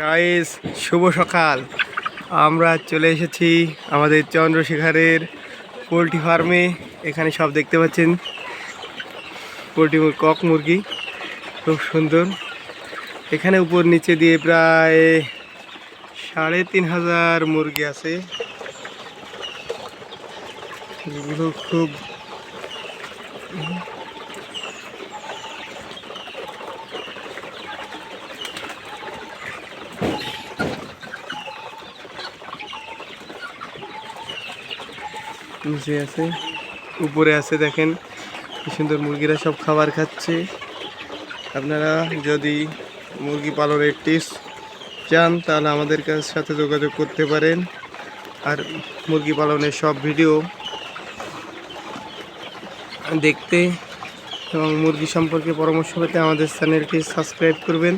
Guys শুভ সকাল। আমরা চলে এসেছি আমাদের চন্দ্রশেখরের পোলট্রি ফার্মে। এখানে সব দেখতে পাচ্ছেন। পোলট্রি কক মুরগি। খুব সুন্দর। এখানে উপর নিচে দিয়ে প্রায় সাড়ে তিন হাজার মুরগি আছে। এগুলো খুব নিচে আছে, উপরে আছে দেখেন, কি সুন্দর মুরগিরা সব খাবার খাচ্ছে। আপনারা যদি মুরগি পালনের টিপস চান, তাহলে আমাদের কাছ সাথে যোগাযোগ করতে পারেন। আর মুরগি পালনের সব ভিডিও দেখতে এবং মুরগি সম্পর্কে পরামর্শ পেতে আমাদের চ্যানেলটি সাবস্ক্রাইব করবেন।